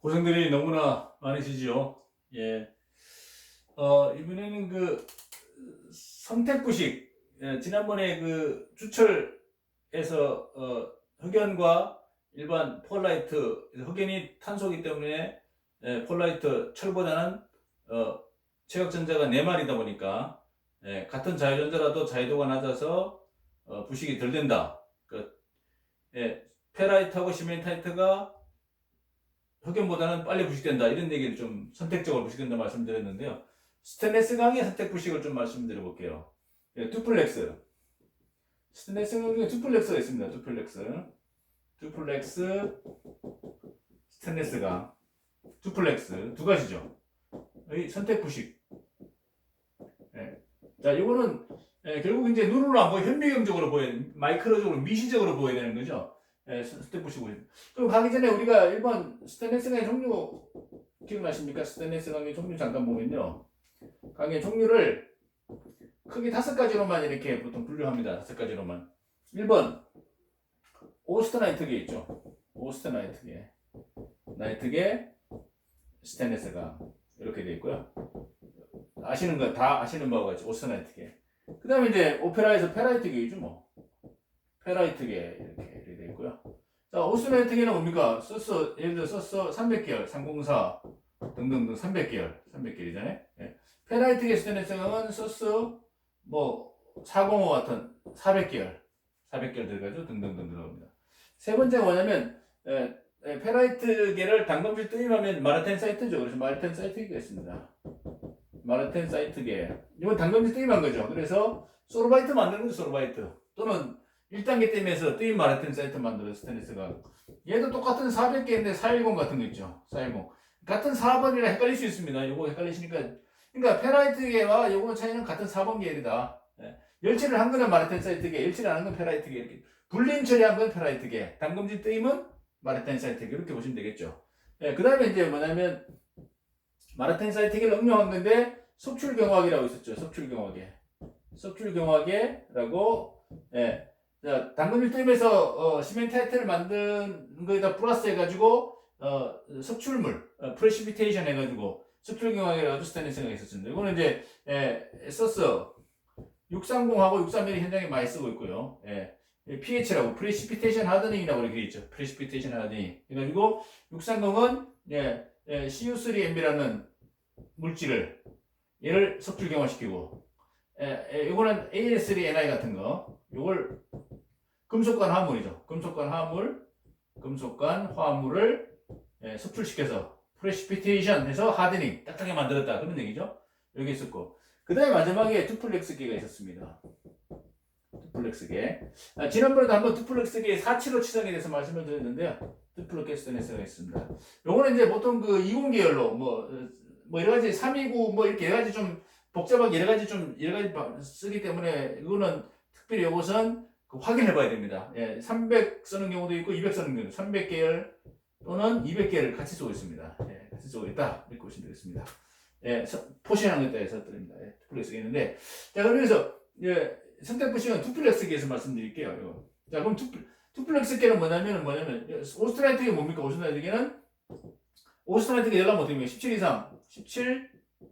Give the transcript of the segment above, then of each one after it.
고생들이 너무나 많으시죠. 예. 어, 이번에는 그 선택부식, 예, 지난번에 그 주철에서 어, 흑연과 일반 폴라이트, 흑연이 탄소이기 때문에 예, 폴라이트 철보다는 어, 최각전자가 4마리다 보니까 예, 같은 자유전자라도 자유도가 낮아서 어, 부식이 덜 된다. 그, 예, 페라이트하고 시멘타이트가 흑연보다는 빨리 부식된다 이런 얘기를 좀 선택적으로 부식된다 말씀드렸는데요. 스테인레스 강의 선택 부식을 좀 말씀드려 볼게요. 예, 두플렉스. 스테인레스 강에 두플렉스가 있습니다. 두플렉스. 두플렉스, 스테인레스 강. 두플렉스 두 가지죠. 이 선택 부식. 예. 자, 이거는 예, 결국 이제 눈으로 안 보여 현미경적으로 보여 마이크로적으로 미시적으로 보여야 되는 거죠. 예, 보여. 그럼 가기 전에 우리가 일본 스테인레스 강의 종류 기억나십니까? 스테인레스 강의 종류 잠깐 보면요. 강의 종류를 크게 다섯 가지로만 이렇게 보통 분류합니다. 다섯 가지로만. 1번 오스트나이트계 있죠. 오스트나이트계. 나이트계 스테인레스가 이렇게 되어 있고요. 아시는 거 다 아시는 바와 같이 오스트나이트계. 그 다음에 이제 오페라에서 페라이트계이죠 뭐. 페라이트계 이렇게 되어 있고요. 자, 오스트나이트계는 뭡니까? 썼어, 예를 들어 썼어 300계열, 304 등등등 300계열, 300계열이잖아요. 예. 페라이트계 스테인레스강은 소스 뭐 405 같은 400계열, 400계열 들어가죠. 등등등 들어갑니다. 세 번째가 뭐냐면 에, 에, 페라이트계를 당금질 뜨임하면 마르텐 사이트죠. 그래서 마르텐 사이트계가 있습니다. 마르텐 사이트계. 이건 당금질 뜨임한 거죠. 그래서 소르바이트 만드는 거죠. 소르바이트. 또는 1단계 띠임에서 뜨임 마르텐 사이트 만들어 스테인리스가. 얘도 똑같은 400개인데 410 같은 거 있죠. 410. 같은 4번이라 헷갈릴 수 있습니다. 요거 헷갈리시니까 그러니까 페라이트계와 요거 차이는 같은 4번 계열이다. 예. 열칠을 한 거는 마르텐 사이트계, 열칠을 안한 건 페라이트계 이렇게 불림 처리한 건 페라이트계, 당금질 뜨임은 마르텐 사이트계 이렇게 보시면 되겠죠. 예, 그 다음에 이제 뭐냐면 마르텐 사이트계를 응용한 건데 속출경화기라고 있었죠. 속출경화계, 속출경화계라고 예. 자, 당근질 뜨임에서 어, 시멘 타이트를 만든 거에다 플러스 해가지고 어, 석출물, 어, 프레시피테이션 해가지고 석출경화기라고 스테인리스가 있었습니다. 이거는 이제 예, 썼어 630하고 631이 현장에 많이 쓰고 있고요. 예, pH라고 프레시피테이션 하드닝이라고 이렇게 있죠. 프레시피테이션 하드닝. 그래가지고 630은 예, 예, CU3Mb라는 물질을 얘를 석출경화시키고 예, 예, 이거는 AS3NI 같은 거 이걸 금속관 화물이죠. 금속관 화물, 금속관 화물을 예, 석출시켜서 프레시피테이션 해서 하드닝 딱딱하게 만들었다 그런 얘기죠. 여기 있었고 그 다음에 마지막에 두플렉스계가 있었습니다. 두플렉스계. 아, 지난번에도 한번 두플렉스계 475 치상에 대해서 말씀을 드렸는데요. 스가 있습니다. 요거는 이제 보통 그 20계열로 뭐, 어, 뭐 여러 가지 329 뭐 이렇게 여러 가지 좀 복잡하게 여러 가지 좀 여러 가지 바- 쓰기 때문에 이거는 특별히 이것은 그 확인해 봐야 됩니다. 예, 300 쓰는 경우도 있고 200 쓰는 경우도 300계열 또는 200개를 같이 쓰고 있습니다. 예, 같이 쓰고 있다. 이렇게 보시면 되겠습니다. 예, 서- 포션한 것에 대해서 드립니다. 예, 두플렉스가 있는데, 자, 그래서, 예, 선택 포션은 두플렉스계에서 말씀드릴게요. 이거. 자, 그럼 두플, 두플렉스계는 뭐냐면, 뭐냐면, 오스트라이트계 뭡니까? 오스트라이트계는, 오스트라이트계 열라면 어떻게 보면 17 이상, 17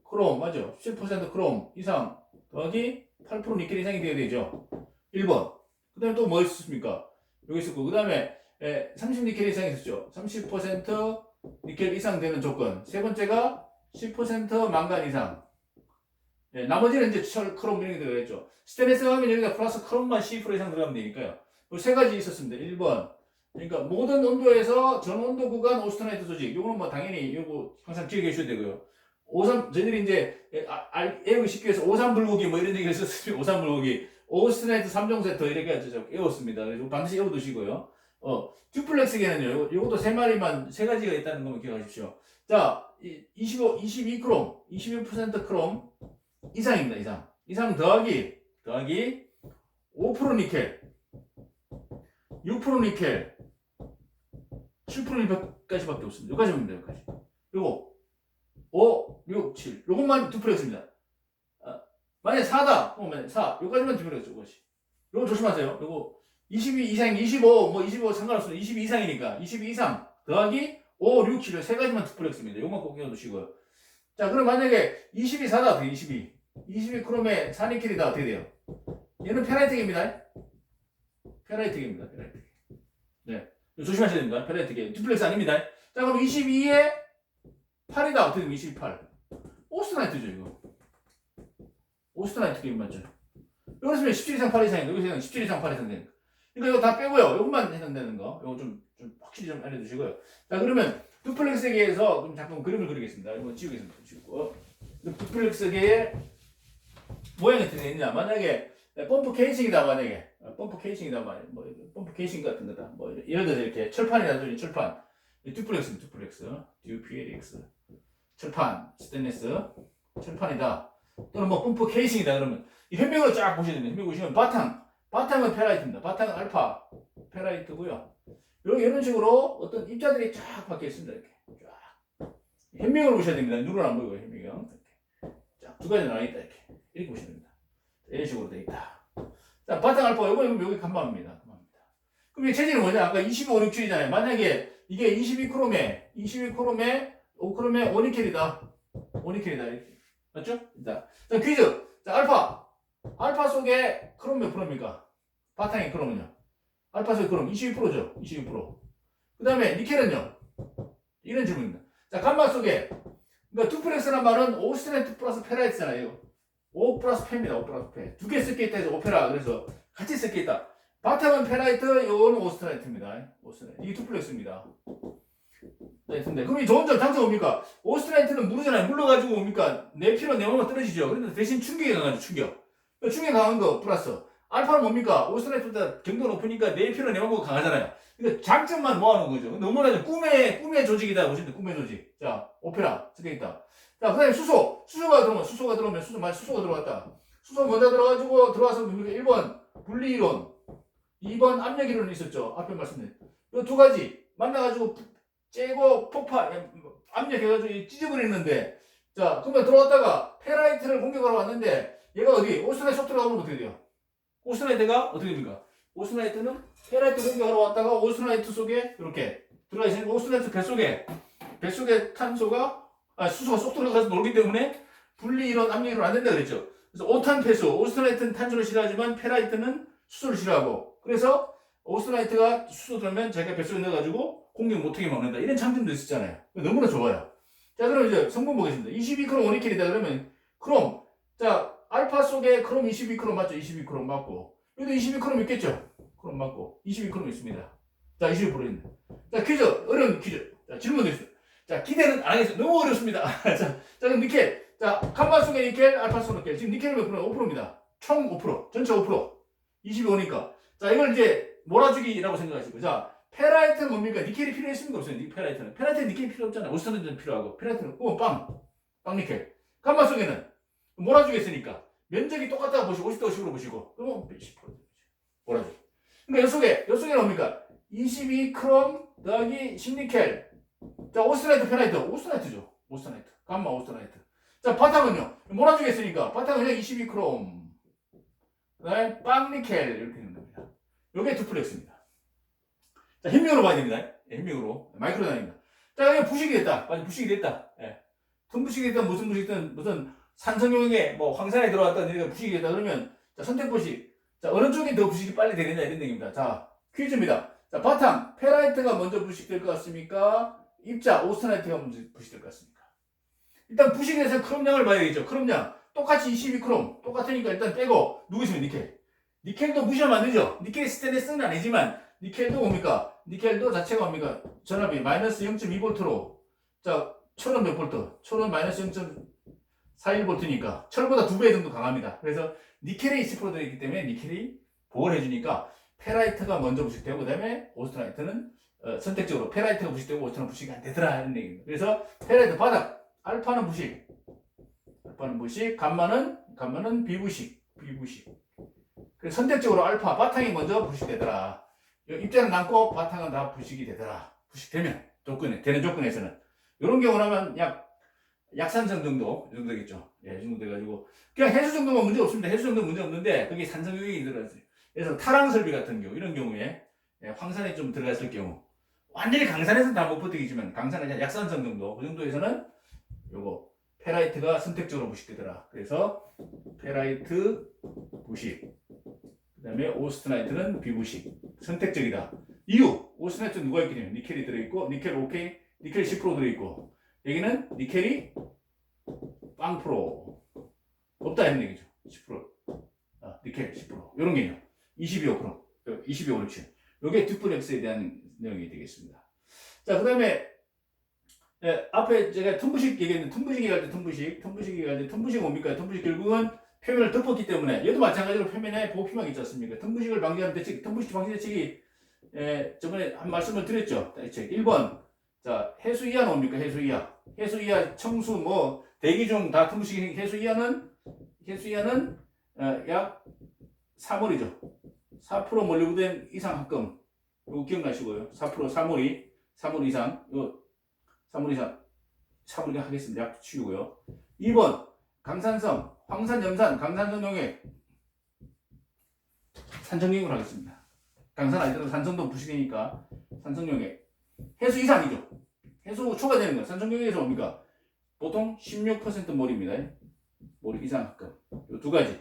크롬, 맞죠? 17% 크롬 이상 더하기 8% 니켈 이상이 되어야 되죠. 1번. 그 다음에 또 뭐 있었습니까? 여기 있었고, 그 다음에 예, 30 니켈 이상 있었죠. 30% 니켈 이상 되는 조건. 세 번째가 10% 망간 이상. 예, 나머지는 이제 철, 크롬 이런 게 들어가겠죠. 스테인리스 하면 여기다 플러스 크롬만 12% 이상 들어가면 되니까요. 그세 가지 있었습니다. 1번. 그러니까 모든 온도에서 전 온도 구간 오스트나이트 조직. 요거는 뭐 당연히 요거 항상 기억해 주셔야 되고요. 53, 저희들이 이제 예, 아, 알- 외우기 쉽기 위해서 53불고기 뭐 이런 얘기를 썼으면 53불고기. 오스트나이트 3종 세트 이렇게 해서 외웠습니다. 그래서 반드시 외워두시고요. 어, 듀플렉스계는요, 요, 요것도 세 마리만, 세 가지가 있다는 것만 기억하십시오. 자, 이- 25, 22 크롬, 22% 크롬 이상입니다, 이상. 이상 더하기, 더하기 5% 니켈, 6% 니켈, 7% 니켈까지밖에 없습니다. 여기까지만 됩니다, 여기까지. 5, 6, 7. 요것만 듀플렉스입니다. 아, 만약에 4다, 그러면 4. 요까지만 듀플렉스, 요것이. 요거 조심하세요. 요거 22 이상, 25, 뭐 25 상관없어요. 22 이상이니까. 22 이상 더하기 5, 6, 7, 세 가지만 두플렉스입니다. 요것만 꼭 기억해두시고요. 자, 그럼 만약에 22, 4다 어떻게 22. 22 크롬에 4니켈이다 어떻게 돼요? 얘는 페라이트계입니다. 페라이트계입니다. 페라이트계. 네. 조심하셔야 됩니다. 페라이트계. 두플렉스 아닙니다. 자, 그럼 22에 8이다 어떻게 되면 28. 오스트라이트죠, 이거. 오스트라이트 게임 맞죠? 여기서 17 이상 8 이상인데 여기서 17 이상 8 이상 거. 그러니까 이거 다 빼고요. 이것만 해당되는 거. 이거 좀, 좀 확실히 좀 알려주시고요. 자 그러면 두플렉스계에서 좀 잠깐 그림을 그리겠습니다. 이거 지우겠습니다. 지우고 두플렉스계의 모양이 어떻게 되느냐. 만약에 펌프 케이싱이다 만약에 어, 펌프 케이싱이다 만약에 뭐 펌프 케이싱 같은 거다. 뭐 예를 들어서 이렇게 철판이라든지 철판 이 두플렉스 두플렉스 DUPLX 철판 스테인리스 철판이다. 또는 뭐 펌프 케이싱이다 그러면 이 현명을 쫙 보셔야 됩니다. 현명 보시면 바탕, 바탕은 페라이트입니다. 바탕은 알파 페라이트고요. 이런 이런 식으로 어떤 입자들이 쫙 박혀 있습니다. 이렇게 쫙 현명을 보셔야 됩니다. 눈은 안 보이고 현명 이렇게 쫙두 가지 나와 있다 이렇게 이렇게 보시면 됩니다. 이런 식으로 돼 있다. 자 바탕 알파 이거 여기 여기 간만입니다. 간만입니다. 그럼 이 체질은 뭐냐? 아까 25, 6, 7이잖아요. 만약에 이게 22 크롬에 22 크롬에 5 크롬에 오니켈이다. 오니켈이다 이렇게 맞죠? 자, 자 퀴즈. 자 알파 알파 속에 크롬 몇 프로입니까? 바탕의 크롬은요? 알파 속에 크롬 22%죠? 22%. 그 다음에 니켈은요? 이런 질문입니다. 자, 감마 속에, 그러니까 투플렉스란 말은 오스트레이트 플러스 페라이트잖아요. 5 플러스 페입니다. 5 플러스 페. 두개쓸게 있다 해서 오페라. 그래서 같이 쓸게 있다. 바탕은 페라이트, 요거는 오스트라이트입니다. 오스트라이트. 이게 투플렉스입니다. 네, 근데 그럼 이 좋은 점, 장점 뭡니까? 오스트라이트는 물이잖아요. 물러가지고 뭡니까? 내 피로 내 몸에 떨어지죠. 그런데 대신 충격이 강하죠, 충격. 그 충격 강한 거 플러스. 알파는 뭡니까? 오스트라이트보다 경도 높으니까 내 피로 내 몸보다 강하잖아요. 그러니까 장점만 모아놓은 거죠. 너무나 꿈의, 꿈의 조직이다 보시면 꿈의 조직. 자, 오페라. 적혀 있다. 자, 그 다음에 수소. 수소가 들어오면, 수소가 들어오면, 수소, 만약 수소가 들어왔다. 수소 먼저 들어가지고 들어와서 뭡니까? 1번 분리이론. 2번 압력이론이 있었죠. 앞에 말씀드린. 이 두 가지 만나가지고 째고 폭파, 압력해가지고 찢어버리는데. 자, 그러면 들어왔다가 페라이트를 공격하러 왔는데 얘가 어디? 오스나이트 속 들어가면 어떻게 돼요? 오스나이트가 어떻게 됩니까? 오스나이트는 페라이트 공격하러 왔다가 오스나이트 속에 이렇게 들어가 있으니까 오스나이트 뱃속에 뱃속에 탄소가 아 수소가 쏙 들어가서 놀기 때문에 분리 이론 압력 이론 안 된다 그랬죠. 그래서 오탄 폐수 오스나이트는 탄소를 싫어하지만 페라이트는 수소를 싫어하고 그래서 오스나이트가 수소 들면 자기가 뱃속에 넣어가지고 공격 못하게 막는다 이런 장점도 있었잖아요. 너무나 좋아요. 자 그럼 이제 성분 보겠습니다. 22크롬 오니켈이다 그러면 크롬 자 알파 속에 크롬 22크롬 맞죠? 22크롬 맞고 여기도 22크롬 있겠죠? 크롬 맞고 22크롬 있습니다. 자 22% 있네. 자 퀴즈 어려운 퀴즈. 자 질문 있습니다. 자 기대는 안 하겠습니다. 너무 어렵습니다. 자, 자 그럼 니켈 자 칸바 속에 니켈 알파 속에 니켈 지금 니켈은 몇 프로? 5%입니다. 총 5% 전체 5% 25니까 자 이걸 이제 몰아주기라고 생각하시고 자 페라이트는 뭡니까? 니켈이 필요했습니까? 없어요. 니 페라이트는 페라이트는 니켈이 필요 없잖아요. 오스탄드는 필요하고 페라이트는 어, 빵! 빵 니켈 칸바 속에는 몰아주겠으니까 면적이 똑같다고 보시고 50대 50으로 보시고 그러면 10% 몰아줘. 그러니까 요 속에 요 속에 뭡니까? 22 크롬 더하기 10니켈. 자 오스트라이트 페라이트 오스트라이트죠. 오스트라이트 감마 오스트라이트. 자 바탕은요 몰아주겠으니까 바탕은 그냥 22 크롬. 그다음에 빵 니켈 이렇게 되는 겁니다. 요게 두플렉스입니다. 자 현명으로 봐야 됩니다. 예, 현명으로. 마이크로 단위입니다. 자 이게 부식이 됐다. 맞아 부식이 됐다. 예. tum부식이 됐든 무슨 부식이 든 무슨 산성용에 뭐 황산에 들어왔던 이런 부식이 됐다 그러면 자 선택 부식 자 어느 쪽이 더 부식이 빨리 되느냐 이런 얘기입니다. 자 퀴즈입니다. 자 바탕. 페라이트가 먼저 부식될 것 같습니까? 입자 오스트라이트가 먼저 부식될 것 같습니까? 일단 부식에서 크롬량을 봐야겠죠. 크롬량 똑같이 22 크롬. 똑같으니까 일단 빼고 누구 있으면 니켈. 니켈도 무시하면 안 되죠. 니켈이 스테인리스는 아니지만 니켈도 뭡니까 니켈도 자체가 뭡니까 전압이 마이너스 0.2V로 자 철은 몇 볼트 철은 마이너스 0.41볼트니까 철보다 두 배 정도 강합니다. 그래서 니켈이 20% 들어있기 때문에 니켈이 보호를 해주니까 페라이트가 먼저 부식되고 그다음에 오스트라이트는 어, 선택적으로 페라이트가 부식되고 오스트라이트 부식이 안 되더라 이런 얘기입니다. 그래서 페라이트 바닥 알파는 부식 알파는 부식 감마는 감마는 비부식 비부식 그래서 선택적으로 알파 바탕이 먼저 부식되더라. 입자는 남고 바탕은 다 부식이 되더라. 부식되면 조건에 되는 조건에서는 이런 경우라면 약 약산성 정도 이 정도 되겠죠. 예, 이 정도 돼가지고 그냥 해수 정도면 문제 없습니다. 해수 정도 문제 없는데 그게 산성용이 들어갔어요. 그래서 타랑 설비 같은 경우 이런 경우에 예, 황산에 좀 들어갔을 경우 완전히 강산에서는 다 못 버티겠지만 강산은 약산성 정도 그 정도에서는 요거 페라이트가 선택적으로 부식되더라. 그래서 페라이트 부식. 그 다음에 오스트나이트는 비부식. 선택적이다. 이유 오스트나이트 누가 때문에 니켈이 들어있고 니켈 오케이 니켈 10% 들어있고 여기는 니켈이 빵 프로 없다 이런 얘기죠. 10% 아, 니켈 10% 이런 개념. 22% 22 옳지. 요게 듀플렉스에 대한 내용이 되겠습니다. 자, 그 다음에, 예, 앞에 제가 tum부식 얘기했는데, tum부식 얘기할 때 tum부식, tum부식 얘기할 때 tum부식 뭡니까? tum부식 결국은 표면을 덮었기 때문에, 얘도 마찬가지로 표면에 보호피막이 있지 않습니까? tum부식을 방지하는 대책, tum부식 방지 대책이, 예, 저번에 한 말씀을 드렸죠. 대책 1번. 자, 해수 이하 뭡니까? 해수 이하. 해수 이하 청수, 뭐, 대기 중다 tum부식 해수 이하는, 해수 이하는, 어, 약 3월이죠. 4% 몰리브덴 이상 합금. 이거 기억나시고요. 4% 3월이 3월 이상. 이거 3월 이상. 3월 이상 하겠습니다. 약 치우고요. 2번 강산성, 황산, 염산, 강산성 용액. 산성용액으로 하겠습니다. 강산 아니더라도 산성도 부식이니까 산성용액. 해수 이상이죠. 해수 초과되는 거. 산성용액에서 뭡니까? 보통 16% 몰입니다. 몰입 이상 합금. 이두 가지.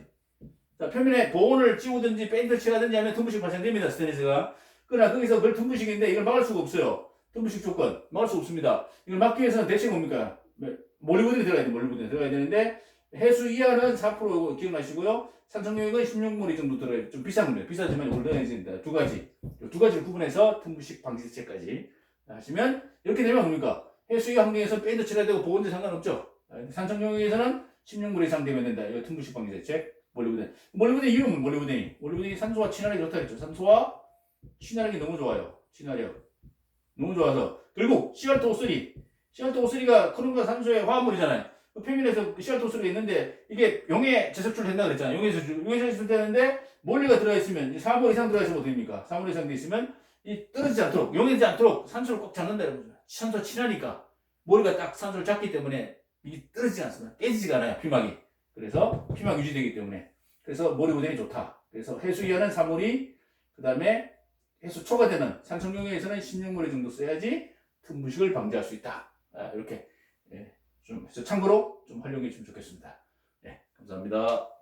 자, 표면에 보온을 찌우든지 페인트를 칠하든지 하면 tum부식 발생됩니다. 스테인리스가. 그러나 거기서 그걸 tum부식인데 이걸 막을 수가 없어요. tum부식 조건. 막을 수 없습니다. 이걸 막기 위해서는 대체 뭡니까? 몰리브든이 들어가야 돼. 몰리브든이 들어가야 되는데 해수 이하는 4% 기억나시고요. 산성용액은 16몰이 정도 들어요. 좀 비싼 겁니다. 비싸지만 올라가야 두 가지. 이두 가지를 구분해서 tum부식 방지 대책까지 하시면 이렇게 되면 뭡니까? 해수 이하 환경에서 페인트 칠해야 되고 보온제 상관없죠. 산성용액에서는 16몰 이상 되면 된다. 이거 tum부식 방지 대책. 몰리브덴. 몰리브덴 이유는 몰리브덴이. 몰리브덴이 산소와 친화력이 좋다 그랬죠. 산소와 친화력이 너무 좋아요. 친화력. 너무 좋아서. 그리고 CR2O3. CR2O3가 크론과 산소의 화합물이잖아요. 그 표면에서 CR2O3가 있는데 이게 용해 재석출 된다 그랬잖아요. 용해 재석출. 용해 재석출 되는데 몰리가 들어있으면 4몰 이상 들어있으면 어떻게 됩니까? 4몰 이상 돼 있으면 이 떨어지지 않도록 용해지지 않도록 산소를 꼭 잡는다 이거죠. 산소 친하니까 머리가 딱 산소를 잡기 때문에 이게 떨어지지 않습니다. 깨지지가 않아요. 피막이. 그래서 피막 유지되기 때문에 그래서 몰입우den이 좋다. 그래서 해수 이하는 3몰이 그 다음에 해수 초과되는 산성용액에서는 16몰이 정도 써야지 tum부식을 방지할 수 있다. 아, 이렇게 예, 좀 참고로 좀 활용해 주시면 좋겠습니다. 예, 감사합니다.